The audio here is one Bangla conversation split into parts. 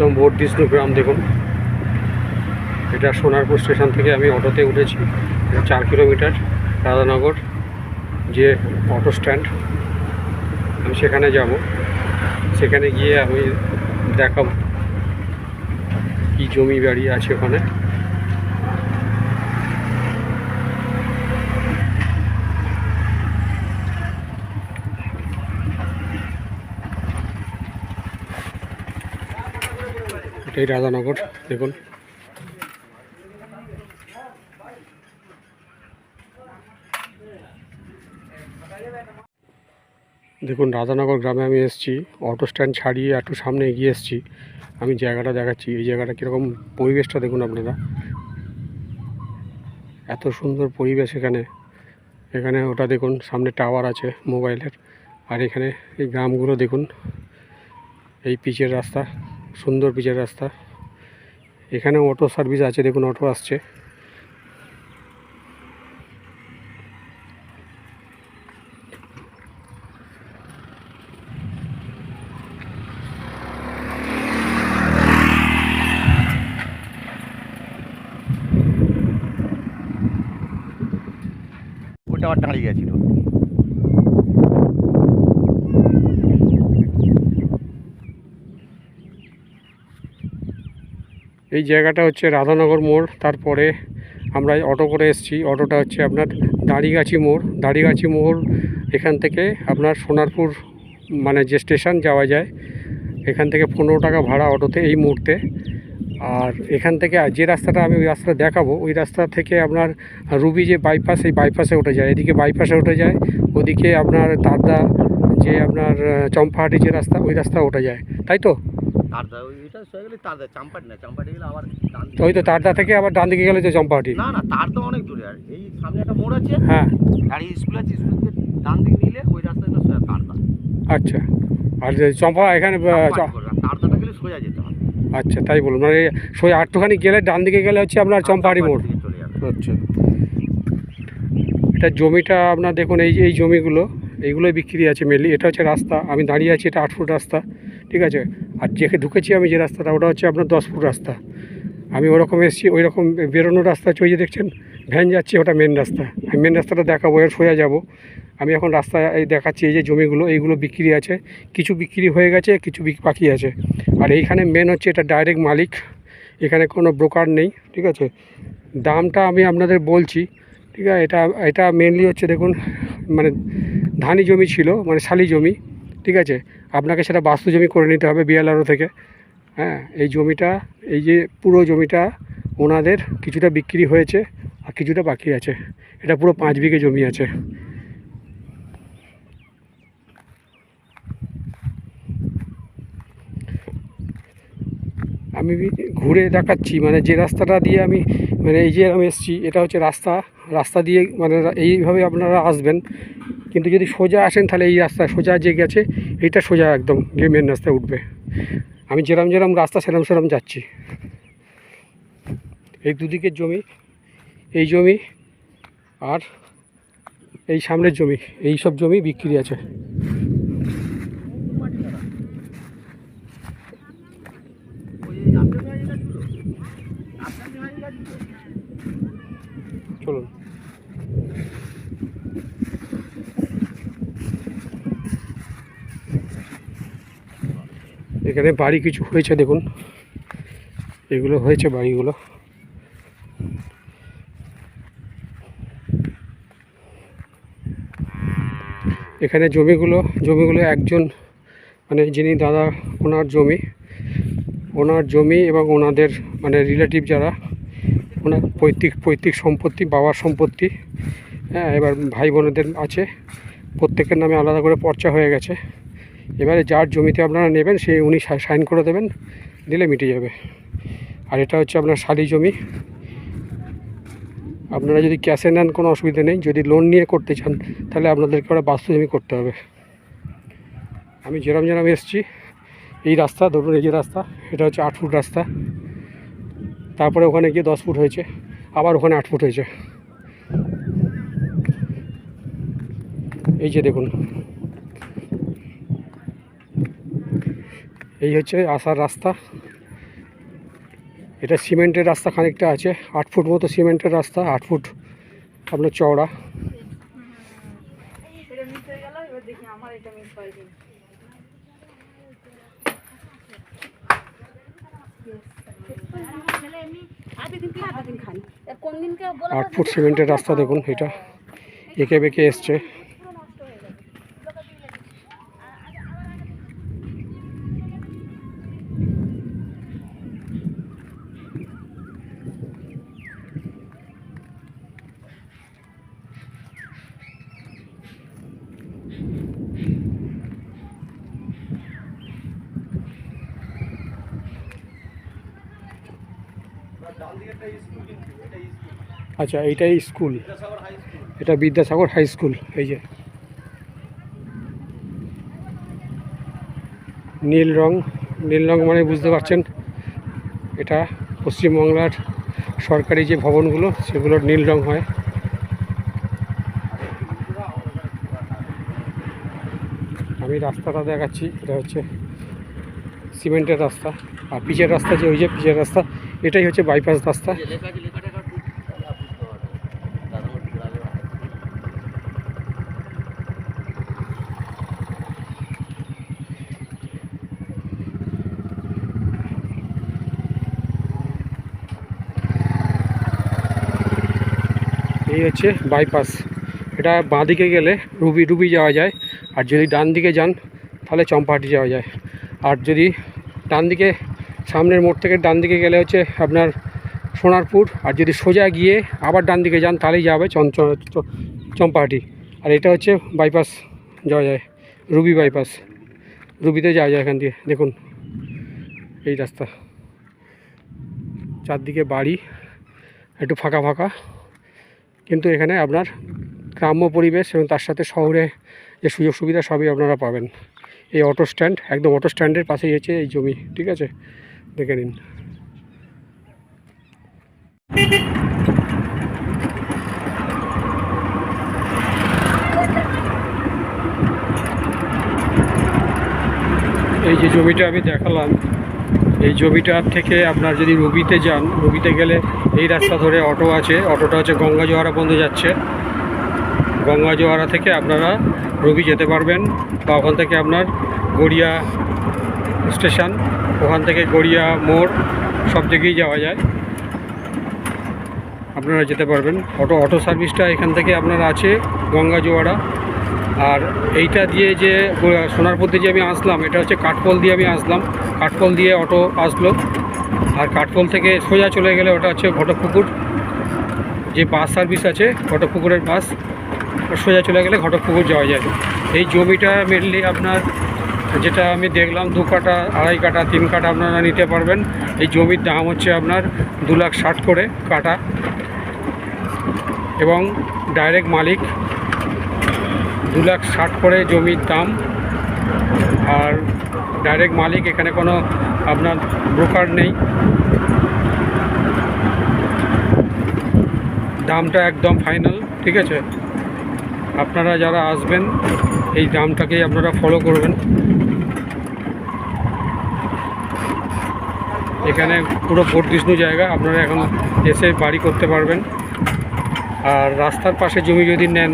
একদম দিষ্ণু গ্রাম দেখুন। এটা সোনারপুর স্টেশন থেকে আমি অটোতে উঠেছি। চার কিলোমিটার রাধানগর, যে অটো স্ট্যান্ড। আমি সেখানে যাব। সেখানে গিয়ে আমি দেখাব কি জমি বাড়ি আছে ওখানে। এটাই রাধানগর, দেখুন। দেখুন, রাধানগর গ্রামে আমি এসেছি অটো স্ট্যান্ড ছাড়িয়ে একটু সামনে এগিয়ে এসেছি। আমি জায়গাটা দেখাচ্ছি, এই জায়গাটা কীরকম পরিবেশটা দেখুন আপনারা। এত সুন্দর পরিবেশ এখানে। এখানে ওটা দেখুন, সামনে টাওয়ার আছে মোবাইলের আর এখানে এই গ্রামগুলো দেখুন, এই পিচের রাস্তা। সুন্দর পিচের রাস্তা। এখানে অটো সার্ভিস আছে দেখুন অটো আসছে। ওটা আমার দাঁড়িয়ে গেছিল। এই জায়গাটা হচ্ছে রাধানগর মোড়। তারপরে আমরা অটো করে এসেছি। অটোটা হচ্ছে আপনার দাড়িগাছি মোড়। দাড়িগাছি মোড় এখান থেকে আপনার সোনারপুর মানে যে স্টেশন যাওয়া যায়, এখান থেকে পনেরো টাকা ভাড়া অটোতে এই মুহূর্তে। আর এখান থেকে যে রাস্তাটা আমি ওই রাস্তাটা দেখাবো, ওই রাস্তা থেকে আপনার রুবি যে বাইপাস এই বাইপাসে উঠে যায়। এদিকে বাইপাসে উঠে যায়, ওদিকে আপনার তারদা যে আপনার, চম্পাহাটি যে রাস্তা, ওই রাস্তা উঠে যায়। তাই তো? তারদা সয়ে গেলে তারদা চাম্পাটি না চাম্পাটি গেলে আবার ডান। ওই তো তারদা থেকে আবার ডান দিকে গেলে যে চম্পাহাটি না না তার তো অনেক দূরে আর এই সামনে একটা মোড় আছে। হ্যাঁ। গাড়ি স্কুল আছে স্কুল থেকে ডান দিকে নিলে ওই রাস্তাটা সোজা তারদা। আচ্ছা আর যে চম্পা এখানে। আর তারদাটা গেলে সোজা যেতে হবে। আচ্ছা তাই বলুন মানে সোজা আটটুখানি গেলে ডান দিকে গেলে হচ্ছে আপনার চম্পাহাটি মোড়। আচ্ছা। এটা জমিটা আপনার দেখুন এই যে এই জমিগুলো এইগুলোই বিক্রি আছে মেনলি এটা হচ্ছে রাস্তা আমি দাঁড়িয়ে আছি এটা আট ফুট রাস্তা। ঠিক আছে? আর যেখানে ঢুকেছি আমি যে রাস্তাটা, ওটা হচ্ছে আপনার দশ ফুট রাস্তা। আমি ওরকম এসেছি ওই রকম বেরোনোর রাস্তা হচ্ছে ওই যে দেখছেন, ভ্যান যাচ্ছে, ওটা মেন রাস্তা। আমি মেন রাস্তাটা দেখাবো এর সোজা যাব। আমি এখন রাস্তা এই দেখাচ্ছি, এই যে জমিগুলো, এইগুলো বিক্রি আছে। কিছু বিক্রি হয়ে গেছে, কিছু বাকি আছে। আর এইখানে মেন হচ্ছে এটা ডাইরেক্ট মালিক। এখানে কোনো ব্রোকার নেই, ঠিক আছে? দামটা আমি আপনাদের বলছি, ঠিক আছে? এটা এটা মেনলি হচ্ছে দেখুন মানে ধানি জমি ছিল মানে শালি জমি। ঠিক আছে? আপনাকে সেটা বাস্তু জমি করে নিতে হবে বিএলআরও থেকে। হ্যাঁ এই জমিটা, এই যে পুরো জমিটা ওনাদের কিছুটা বিক্রি হয়েছে আর কিছুটা বাকি আছে। এটা পুরো পাঁচ বিঘে জমি আছে। আমি ঘুরে দেখাচ্ছি মানে যে রাস্তাটা দিয়ে আমি মানে এই যে আমি এসেছি, এটা হচ্ছে রাস্তা। রাস্তা দিয়ে মানে এইভাবে আপনারা আসবেন। কিন্তু যদি সোজা আসেন তাহলে এই রাস্তা সোজা যে গেছে, এইটা সোজা একদম গিয়ে মেন রাস্তায় উঠবে। আমি যেরম যেরম রাস্তা সেরম সেরম যাচ্ছি। এই দুদিকের জমি, এই জমি আর এই সামনের জমি, এই সব জমি বিক্রি আছে ওই যে আপনার গাড়ি গাড়ি ছিল? আপনার গাড়ি গাড়ি ছিল? চলুন এখানে বাড়ি কিছু হয়েছে, দেখুন। এগুলো হয়েছে বাড়িগুলো। এখানে জমিগুলো জমিগুলো একজন মানে যিনি দাদা, ওনার জমি। ওনার জমি এবং ওনাদের মানে রিলেটিভ যারা, ওনার পৈতৃক পৈতৃক সম্পত্তি, বাবার সম্পত্তি হ্যাঁ এবার ভাই বোনেদের আছে। প্রত্যেকের নামে আলাদা করে পর্চা হয়ে গেছে। এবারে যার জমিতে আপনারা নেবেন সেই উনি সাইন করে দেবেন, দিলে মিটে যাবে। আর এটা হচ্ছে আপনার শালি জমি। আপনারা যদি ক্যাশে নেন, কোনো অসুবিধা নেই। যদি লোন নিয়ে করতে চান, তাহলে আপনাদেরকে ওরা বাস্তু জমি করতে হবে। আমি যেরম যেরম এসেছি, এই রাস্তা, ধরুন এই যে রাস্তা, এটা হচ্ছে আট ফুট রাস্তা। তারপরে ওখানে গিয়ে দশ ফুট হয়েছে, আবার ওখানে আট ফুট হয়েছে। এই যে দেখুন। এই হচ্ছে আসার রাস্তা। এটা সিমেন্টের রাস্তা খানিকটা আছে আট ফুট মতো সিমেন্টের রাস্তা আট ফুট আপনার চওড়া। আট ফুট সিমেন্টের রাস্তা দেখুন এটা। এঁকে বেঁকে এসছে। আচ্ছা এইটাই স্কুল। এটা বিদ্যাসাগর হাই স্কুল, এই যে। নীল রং নীল রং মানে বুঝতে পারছেন, এটা পশ্চিমবাংলার সরকারি যে ভবনগুলো, সেগুলোর নীল রং হয়। আমি রাস্তাটা দেখাচ্ছি, এটা হচ্ছে সিমেন্টের রাস্তা, আর পিচের রাস্তা যে, ওই যে পিচের রাস্তা এটাই হচ্ছে বাইপাস রাস্তা। যে লেখা আছে লেখাটা কাটুন তাহলে আপনি বুঝতে পারবেন রাধামণি গ্রামের এই হচ্ছে বাইপাস এটা বাঁ দিকে গেলে রুবি রুবি যাওয়া যায়। আর যদি ডান দিকে যান, তাহলে চম্পাহাটি যাওয়া যায়। আর যদি ডান দিকে সামনের মোড় থেকে ডান দিকে গেলে হচ্ছে আপনার সোনারপুর। আর যদি সোজা গিয়ে আবার ডান দিকে যান, তাহলেই যাবে চম্পাহাটি। আর এটা হচ্ছে বাইপাস যাওয়া যায়, রুবি বাইপাস রুবিতে যাওয়া যায় এখান দিয়ে, দেখুন। এই রাস্তা। চারদিকে বাড়ি, একটু ফাঁকা ফাঁকা। কিন্তু এখানে আপনার গ্রাম্য পরিবেশ এবং তার সাথে শহরে যে সুযোগ সুবিধা সবই আপনারা পাবেন। এই অটো স্ট্যান্ড, একদম অটো স্ট্যান্ডের পাশেই হচ্ছে এই জমি, ঠিক আছে? দেখে নিন। এই যে জমিটা আমি দেখালাম, এই জমিটার থেকে আপনার যদি রবিতে যান, রবিতে গেলে এই রাস্তা ধরে অটো আছে, অটোটা হচ্ছে গঙ্গা জোয়ারা বন্ধ যাচ্ছে। গঙ্গা জোয়ারা থেকে আপনারা রবি যেতে পারবেন বা ওখান থেকে আপনার গড়িয়া স্টেশন ওখান থেকে গড়িয়া, মোড়, সব জায়গায় যাওয়া যায়। আপনারা যেতে পারবেন। অটো অটো সার্ভিসটা এখান থেকে আপনার আছে, গঙ্গা জোয়ারা। আর এইটা দিয়ে যে সোনারপুর দিয়ে যে আমি আসলাম, এটা হচ্ছে কাঠপোল দিয়ে আমি আসলাম। কাঠপোল দিয়ে অটো আসলো। আর কাঠপোল থেকে সোজা চলে গেলে ওটা হচ্ছে ঘটকপুকুর। যে বাস সার্ভিস আছে, ঘটকপুকুরের বাস, সোজা চলে গেলে ঘটকপুকুর যাওয়া যায়। এই জমিটা মেনলি আপনার যেটা আমি দেখলাম দু কাটা আড়াই কাটা তিন কাটা আপনারা নিতে পারবেন। এই জমির দাম হচ্ছে আপনার দু লাখ ষাট করে কাটা এবং ডাইরেক্ট মালিক দু লাখ ষাট করে জমির দাম। আর ডাইরেক্ট মালিক এখানে কোনো আপনার ব্রোকার নেই। দামটা একদম ফাইনাল ঠিক আছে? আপনারা যারা আসবেন, এই দামটাকেই আপনারা ফলো করবেন। এখানে পুরো বর্ধিষ্ণু জায়গা, আপনারা এখন এসে বাড়ি করতে পারবেন। আর রাস্তার পাশে জমি যদি নেন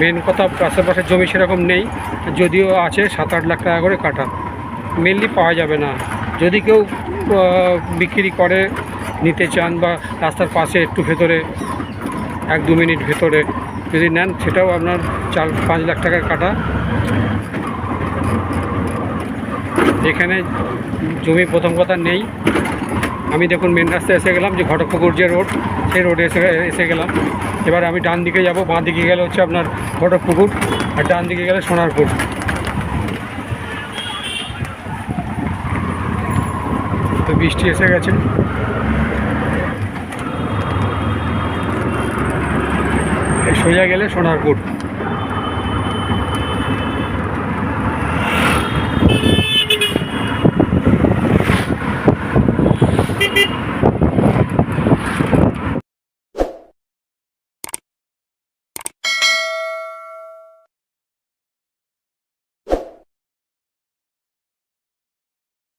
মেন কথা রাস্তার পাশে জমি সেরকম নেই, যদিও আছে সাত আট লাখ টাকা করে কাটা। মেনলি পাওয়া যাবে না। যদি কেউ বিক্রি করে, নিতে চান বা রাস্তার পাশে একটু ভেতরে এক দু মিনিট ভেতরে যদি নেন, সেটাও আপনার চার পাঁচ লাখ টাকার কাটা। এখানে জমি প্রথম কথা নেই। আমি দেখুন মেন রাস্তায় এসে গেলাম যে ঘটকপুকুর যে রোড, সেই রোডে এসে এসে গেলাম। এবার আমি ডান দিকে যাব। বাঁ দিকে গেলে হচ্ছে আপনার ঘটকপুকুর আর ডান দিকে গেলে সোনারপুর। তো বৃষ্টি এসে গেছে। সোজা গেলে সোনারপুর।